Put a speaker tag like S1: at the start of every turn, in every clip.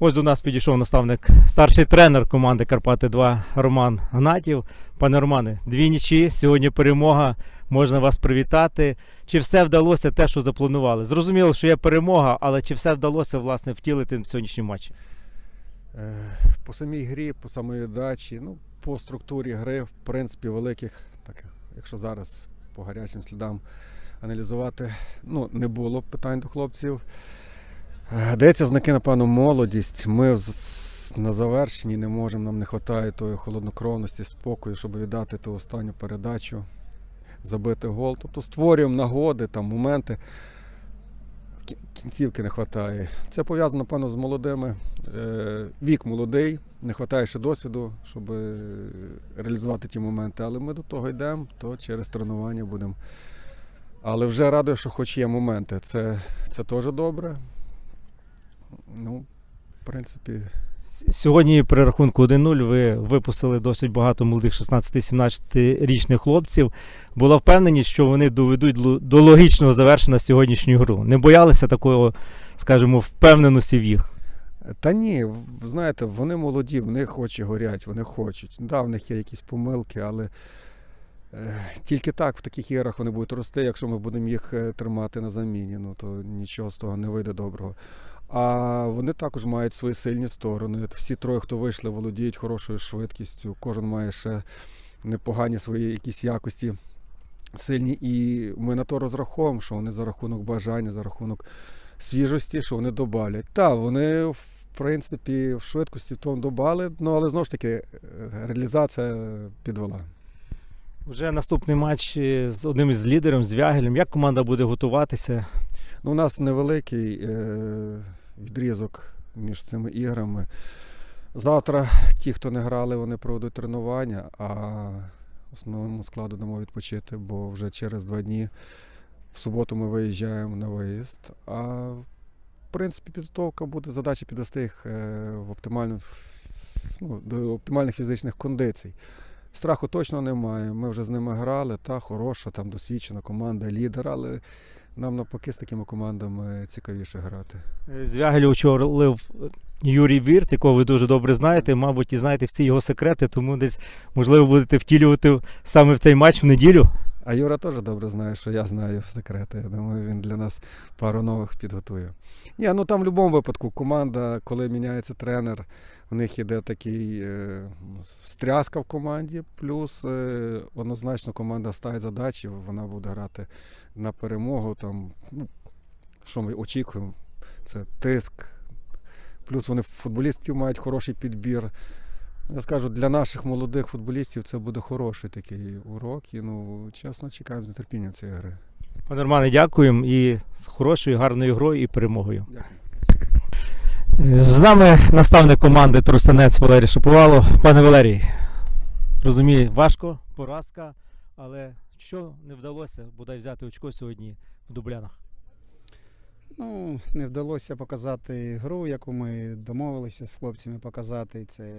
S1: Ось до нас підійшов наставник, старший тренер команди Карпати 2 Роман Гнатів. Пане Романе, дві нічі, сьогодні перемога. Можна вас привітати. Чи все вдалося те, що запланували? Зрозуміло, що є перемога, але чи все вдалося власне втілити в сьогоднішній матчі?
S2: Е, По самій грі, по самій дачі, ну, по структурі гри, в принципі, великих, так, якщо зараз по гарячим слідам аналізувати, ну, не було питань до хлопців. Е, Дається знаки, напевно, молодість. Ми на завершенні не можемо, нам не вистачає тої холоднокровності, спокою, щоб віддати ту останню передачу, забити гол. Тобто створюємо нагоди, там, моменти. Кінцівки не вистачає. Це пов'язано, напевно, з молодими. Е, Вік молодий, не вистачає ще досвіду, щоб е, реалізувати ті моменти. Але ми до того йдемо, то через тренування будемо. Але вже радий, що хоч є моменти. Це, це теж добре. Ну, в принципі,
S1: Сьогодні при рахунку 1-0 ви випустили досить багато молодих 16-17 річних хлопців. Була впевненість, що вони доведуть до логічного завершення сьогоднішню гру. Не боялися такого, скажімо, впевненості в їх.
S2: Та ні, знаєте, вони молоді, в них очі горять, вони хочуть. Да, в них є якісь помилки, але е, тільки так в таких іграх вони будуть рости. Якщо ми будемо їх е, тримати на заміні, ну то нічого з того не вийде доброго. А вони також мають свої сильні сторони. Всі троє, хто вийшли, володіють хорошою швидкістю. Кожен має ще непогані свої якісь якості сильні. І ми на то розраховуємо, що вони за рахунок бажання, за рахунок свіжості, що вони добавлять. Так, вони в принципі в швидкості в тому добали, ну але знову ж таки реалізація підвела.
S1: Вже наступний матч е, з одним із лідером, з Вягелем. Як команда буде готуватися?
S2: Ну, у нас невеликий е, відрізок між цими іграми. Завтра ті, хто не грали, вони проведуть тренування, а основному складу дамо відпочити, бо вже через два дні в суботу ми виїжджаємо на виїзд. А в принципі підготовка буде задача підвести їх е, в оптимальну, ну, до оптимальних фізичних кондицій. Страху точно немає. Ми вже з ними грали, та хороша, там досвідчена команда, лідер, але нам навпаки з такими командами цікавіше грати.
S1: Е, З Вягелю очолив Юрій Вірт, якого ви дуже добре знаєте. Мабуть, і знаєте всі його секрети, тому десь, можливо, будете втілювати саме в цей матч в неділю.
S2: А Юра теж добре знає, що я знаю секрети. Я думаю, він для нас пару нових підготує. Ні, ну там в будь-якому випадку команда, коли міняється тренер, в них іде такий е, ну, стряска в команді, плюс е, однозначно команда ставить задачі, вона буде грати на перемогу. Там, ну, що ми очікуємо, це тиск. Плюс вони футболістів мають хороший підбір. Я скажу, для наших молодих футболістів це буде хороший такий урок. І ну, чесно, чекаємо з нетерпінням цієї гри.
S1: Пане Романе, дякуємо і з хорошою, гарною грою і перемогою.
S2: Дякую.
S1: З нами наставник команди Трустянець Валерій Шиповало. Пане Валерій, розумію, важко, поразка, але що не вдалося бодай взяти очко сьогодні в Дублянах?
S3: Ну, не вдалося показати гру, яку ми домовилися з хлопцями показати. Це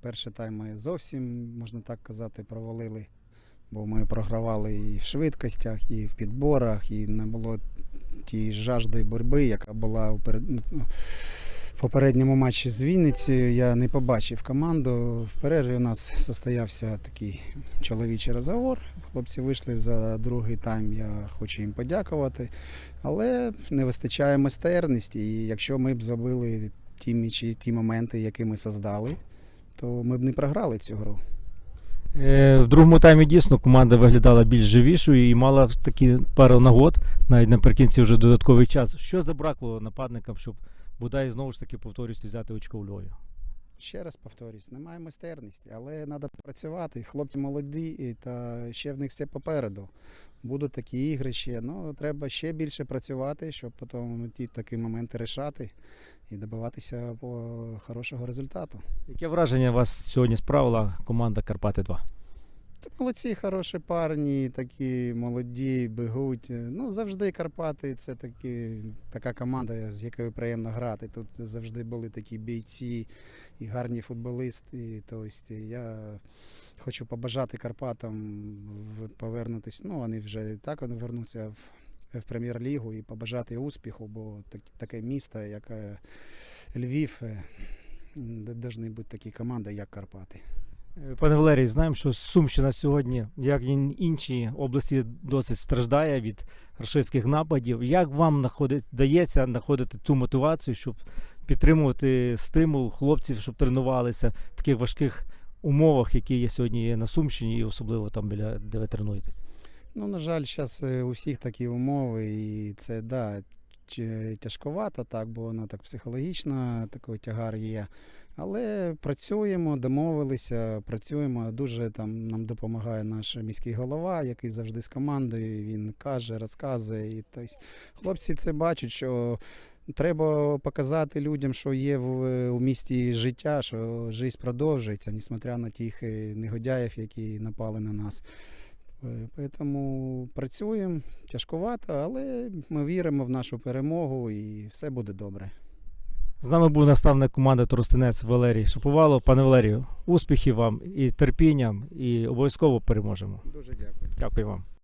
S3: перший тайм ми зовсім, можна так казати, провалили. Бо ми програвали і в швидкостях, і в підборах, і не було тієї жажди боротьби, яка була у перед- ну, попередньому матчі з Вінницею. Я не побачив команду. В перерві у нас состоявся такий чоловічий розговор. Хлопці вийшли за другий тайм. Я хочу їм подякувати. Але не вистачає майстерності. І якщо ми б забили ті м'ячі, ті моменти, які ми создали, то ми б не програли цю гру.
S1: Е, В другому таймі дійсно команда виглядала більш живішою і мала такі пару нагод, навіть наприкінці вже додатковий час. Що забракло нападникам, щоб бодай знову ж таки повторюся, взяти очко у Львові?
S3: Ще раз повторюсь, немає майстерності, але треба працювати. Хлопці молоді, та ще в них все попереду. Будуть такі ігри ще. Ну, треба ще більше працювати, щоб потім ті такі моменти рішати і добиватися по хорошого результату.
S1: Яке враження вас сьогодні справила команда Карпати 2?
S3: Молодці, хороші парні, такі молоді, бегуть. Ну, завжди Карпати це такі, така команда, з якою приємно грати. Тут завжди були такі бійці і гарні футболісти. Тобто я хочу побажати Карпатам повернутися. Ну, вони вже так вони вернуться в, в прем'єр-лігу і побажати успіху, бо так, таке місто, яке, Львів, де повинні бути такі команди, як Карпати.
S1: Е, Пане Валерій, знаємо, що Сумщина сьогодні, як і інші області, досить страждає від рашистських нападів. Як вам дається знаходити ту мотивацію, щоб підтримувати стимул хлопців, щоб тренувалися в таких важких умовах, які є сьогодні на Сумщині, і особливо там біля де ви тренуєтесь?
S3: Ну, на жаль, зараз у всіх такі умови, і це да, тяжковато, так, бо воно так психологічно, такий тягар є. Але працюємо, домовилися, працюємо. Дуже там нам допомагає наш міський голова, який завжди з командою. Він каже, розказує. І, тобто, хлопці це бачать, що треба показати людям, що є в, у місті життя, що життя продовжується, несмотря на тих е, негодяїв, які напали на нас. Е, Тому працюємо тяжкувато, але ми віримо в нашу перемогу і все буде добре.
S1: З нами був наставник команди Тростинець Валерій Шаповало. Пане Валерію, успіхів вам і терпінням, і обов'язково переможемо.
S3: Дуже дякую.
S1: Дякую вам.